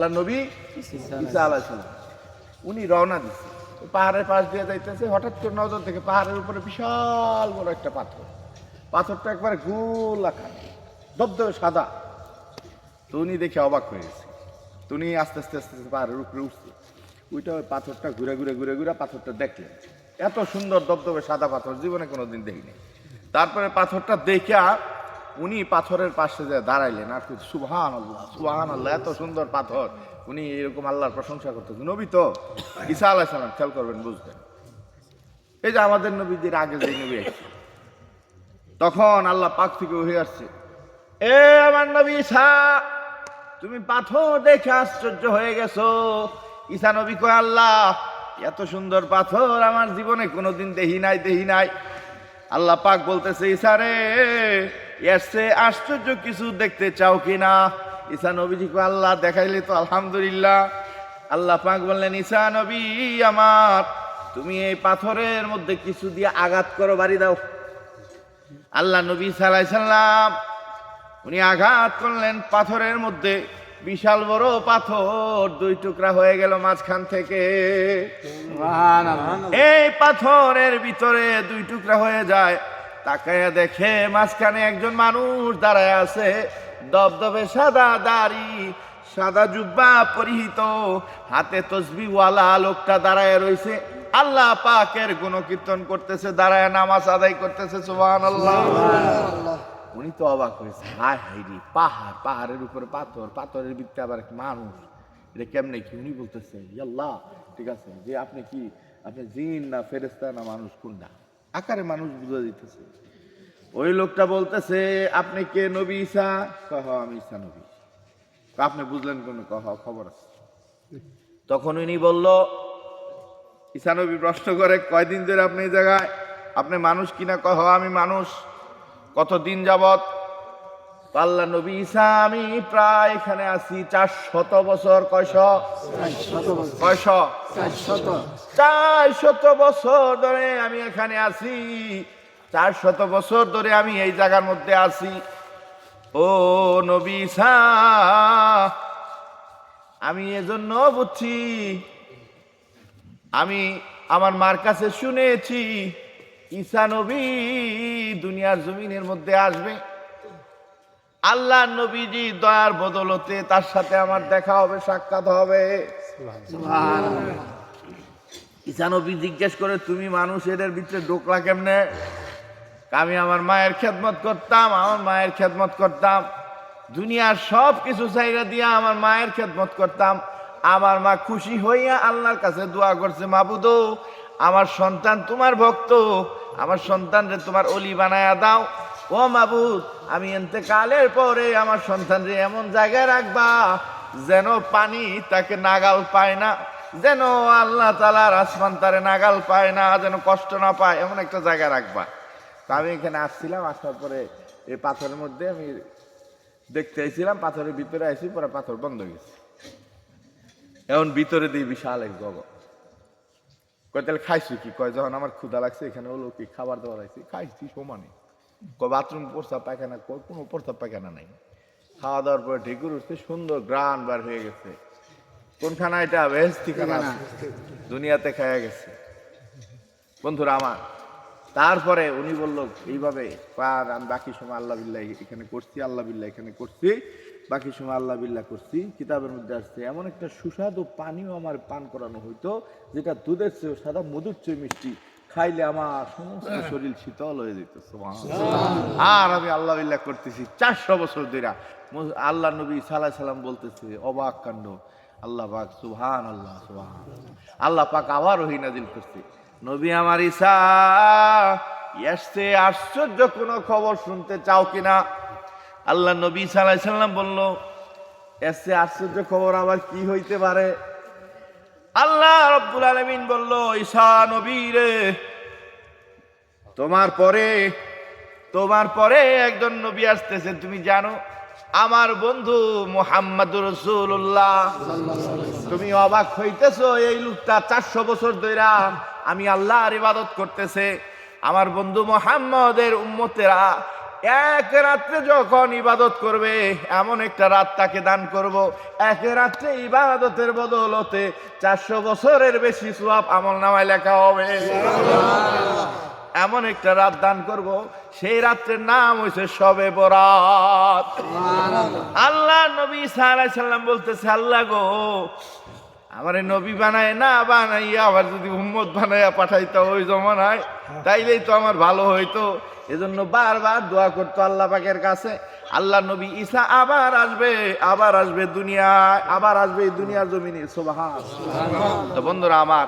আল্লাহ নবী ঈসা আলাইসালাম উনি রওনা দিচ্ছে পাহাড়ের পাশ দিয়ে যাইতেছে হঠাৎ করে নজর থেকে পাহাড়ের উপরে বিশাল বড় একটা পাথর। পাথরটা একবার গোল আকার দবদবে সাদা। তো উনি দেখে অবাক হয়ে গেছে। তো উনি আস্তে আস্তে আস্তে আস্তে পাহাড়ের উপরে উঠছে। ওইটা ওই পাথরটা ঘুরে ঘুরে ঘুরে ঘুরে পাথরটা দেখলেন। এত সুন্দর দবদবে সাদা পাথর জীবনে কোনোদিন দেখিনি। তারপরে পাথরটা দেখা উনি পাথরের পাশে যে দাঁড়াইলেন, আর সুবহান আল্লাহ সুবহান আল্লাহ এত সুন্দর পাথর। উনি এরকম আল্লাহর প্রশংসা করতেছেন নবী তো ঈসা আলাহ সালাম, খেয়াল করবেন, বুঝবেন। এই যে আমাদের নবীদের আগে যে নবী আসছে, তখন আল্লাহ পাক থেকে হয়ে আসছে, এ আমার নবী ঈসা, তুমি পাথর দেখে আশ্চর্য হয়ে গেছো। ঈসা নবী কয়, আল্লাহ, এত সুন্দর পাথর আমার জীবনে কোনোদিন দেহি নাই দেহি নাই। আল্লাহ পাক বলতেছে, ঈসা রে চেয়ে আশ্চর্য কিছু দেখতে চাও কিনা? ঈসা নবীজি কয় আল্লাহ দেখাইলে তো আলহামদুলিল্লাহ। আল্লাহ পাক বললেন ঈসা নবী আমার তুমি এই পাথরের মধ্যে কিছু দিয়ে আঘাত করো বাড়ি দাও। আল্লাহ নবী সাল্লাহ সাল্লাম উনি আঘাত করলেন পাথরের মধ্যে। বিশাল বড় পাথর দুই টুকরা হয়ে গেল মাঝখান থেকে। এই পাথরের ভিতরে দুই টুকরা হয়ে যায়। তাকায়া দেখে মাঝখানে একজন মানুষ দাঁড়ায় আছে। দবদবে সাদা দাড়ি সাদা জুব্বা পরিহিত। হাতে তসবিওয়ালা লোকটা দাঁড়ায় রয়েছে। আল্লাহ পাকের গুণকীর্তন করতেছে দাঁড়ায় নামাজ আদায় করতেছে আল্লাহ উনি তো অবাক হয়েছে। হায় হাই রে পাহাড় পাহাড়ের উপরে পাথর পাথরের ভিতরে আবার মানুষ। এটা কেমনে কি উনি বলতেছে? আল্লাহ ঠিক আছে যে আপনি কি আপনি জিন না ফেরেস্তা না মানুষ কোনটা? আকারে মানুষ বুঝে দিতেছে। ওই লোকটা বলতেছে, আপনি কে নবী ঈসা? কহ, আমি ঈসা নবী। আপনি বুঝলেন কোন কহ, খবর আছে? তখন উনি বলল, ঈসা নবী প্রশ্ন করে, কয়দিন ধরে আপনি এই জায়গায়? আপনি মানুষ কিনা? কহ, আমি মানুষ। কত দিন যাবত পাল্লা নবী ঈসা, আমি প্রায় এখানে আছি চার শত বছর, কয়শ? কয়শ? চার শত বছর ধরে আমি এখানে আছি। চার শত বছর ধরে আমি এই জায়গার মধ্যে আছি। ও নবী ঈসা, আমি এজন্য বুঝছি, আমি আমার মার কাছে শুনেছি, ঈসা নবী দুনিয়ার জমিনের মধ্যে আসবে। আল্লাহ নবীজি দয়ার বদলতে তার সাথে আমার দেখা হবে, সাক্ষাৎ হবে। ঈসা নবী জিজ্ঞেস করে, তুমি মানুষ, এদের ভিতরে ঢোকলা কেমনে? আমি আমার মায়ের খেদমত করতাম, আমার মায়ের খেদমত করতাম। দুনিয়ার সব কিছু চাইরা দিয়া আমার মায়ের খেদমত করতাম। আমার মা খুশি হইয়া আল্লাহর কাছে দোয়া করছে, মাবুদো, আমার সন্তান তোমার ভক্ত, আমার সন্তানরে তোমার অলি বানায়া দাও। ও মাবুদ, আমি এতেকালের পরে আমার সন্তানরে এমন জায়গায় রাখবা যেন পানি তাকে নাগাল পায় না, যেন আল্লাহ তালার আসমান তারে নাগাল পায় না, যেন কষ্ট না পায়, এমন একটা জায়গায় রাখবা। তা আমি এখানে আসছিলাম, আসার পরে এই পাথরের মধ্যে আমি দেখতে আইছিলাম, পাথরের ভিতরে আইসি পরে পাথর বন্ধ গেছে। এখন ভিতরে দিই বিশাল এক জগৎ। কয়, তাহলে খাইছি কি? কয়, যখন আমার ক্ষুধা লাগছে, এখানে হলো কি খাবার দাবার আইছি খাইছি সমানে। বাথরুম প্রস্তাব, পায়খানা কোনো প্রস্তাব পায়খানা নাই। খাওয়া দাওয়ার পরে ঢেকুর উঠছে, সুন্দর গ্রান বার হয়ে গেছে। কোনখানা এটা ঠিকানা দুনিয়াতে খায়া গেছে। বন্ধুরা আমার, তারপরে উনি বলল, এইভাবে পার, আমি বাকি সময় আল্লাহ বিল্লাহ এখানে করছি, আল্লাহ বিল্লাহ এখানে করছি, বাকি সময় আল্লাহ বিল্লাহ করছি। কিতাবের মধ্যে আসছে, এমন একটা সুস্বাদু পানিও আমার পান করানো হইতো, যেটা দুধের চেয়ে সাদা, মধুর চেয়ে মিষ্টি। খাইলে আমার সমস্ত শরীর শীতল হয়ে যেত। আর আমি আল্লাহ বিল্লাহ করতেছি চারশো বছর ধরে আল্লাহ নবী সাল্লাহ সাল্লাম বলতেছে অবাক কাণ্ড। আল্লাহ পাক সুবহান আল্লাহ সুবহান আল্লাহ পাক আবার ওহি নাজিল করছে। নবী আমার ঈসা এসছে আশ্চর্য কোনো খবর শুনতে চাও কিনা? আল্লাহ নবী সাল্লাহ সাল্লাম বলল এসছে আশ্চর্য খবর আবার কি হইতে পারে? আল্লাহ রব্বুল আলমিন বলল, ঈশা নবী রে, তোমার পরে তোমার পরে একজন নবী আসতেছে, তুমি জানো, আমার বন্ধু মোহাম্মদ রসুল্লাহ তুমি অবাক হইতেছো, এই লোকটা চারশো বছর ধরে আমি আল্লাহর ইবাদত করতেছে। আমার বন্ধু মোহাম্মদের উম্মতেরা এক রাত্রে যখন ইবাদত করবে এমন একটা রাত তাকে দান করব। এক রাত্রে ইবাদতের বদলতে চারশো বছরের বেশি সোয়াব আমল নামায় লেখা হবে। এমন একটা রাত দান করব সেই রাত্রের নাম হয়েছে সবে বরাত। আল্লাহ নবী সাল্লাম বলতেছে আল্লাহ গো আমার নবী বানায় না বানাইয়া আবার যদি উম্মত বানাইয়া পাঠাইতো ওই জমানায় তাইলেই তো আমার ভালো হইতো। এজন্য বারবার দোয়া করতো আল্লাহ পাকের কাছে আল্লাহ নবী ঈসা আবার আসবে আবার আসবে দুনিয়ায় আবার আসবে এই দুনিয়ার জমিনে। সোবাহান। তো বন্ধুরা আমার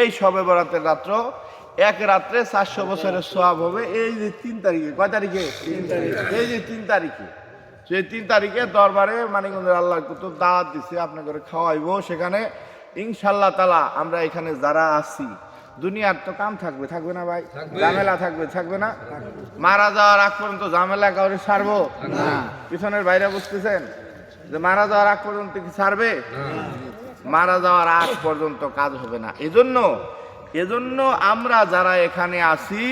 এই সবে বরাতের রাত্র এক রাত্রে চারশো বছরের সোয়াব হবে এই যে তিন তারিখে কয় তারিখে। এই যে তিন তারিখে। সেই তিন তারিখে দরবারে মানিকগঞ্জের আল্লাহ কুতুব দাওয়াত দিছে আপনাকে খাওয়াইবো। সেখানে ইনশাল্লাহ তালা আমরা এখানে যারা আছি দুনিয়ার তো কাম থাকবে থাকবে না ভাই? ঝামেলা থাকবে থাকবে না? মারা যাওয়ার আগ পর্যন্ত ঝামেলা কাউরে সারবো পিছনের বাইরে বুঝতেছেন যে মারা যাওয়ার আগ পর্যন্ত কি ছাড়বে? মারা যাওয়ার আগ পর্যন্ত কাজ হবে না। এজন্য এজন্য আমরা যারা এখানে আসি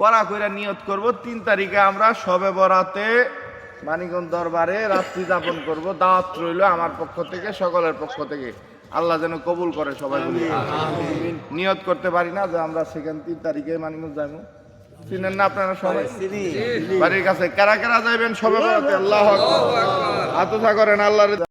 পড়া কইরা নিয়ত করব তিন তারিখে আমরা সবে বরাতে মানিকগঞ্জ দরবারে রাত্রি যাপন করব। দাওয়াত রইল আমার পক্ষ থেকে সকলের পক্ষ থেকে। আল্লাহ যেন কবুল করে সবাই নিয়ত করতে পারি না যে আমরা সেখান তিন তারিখে মানিকগঞ্জ যাব চিনেন না আপনারা সবাই? বাড়ির কাছে কারা কারা যাইবেন সবাই আল্লাহ হাত করেন আল্লাহর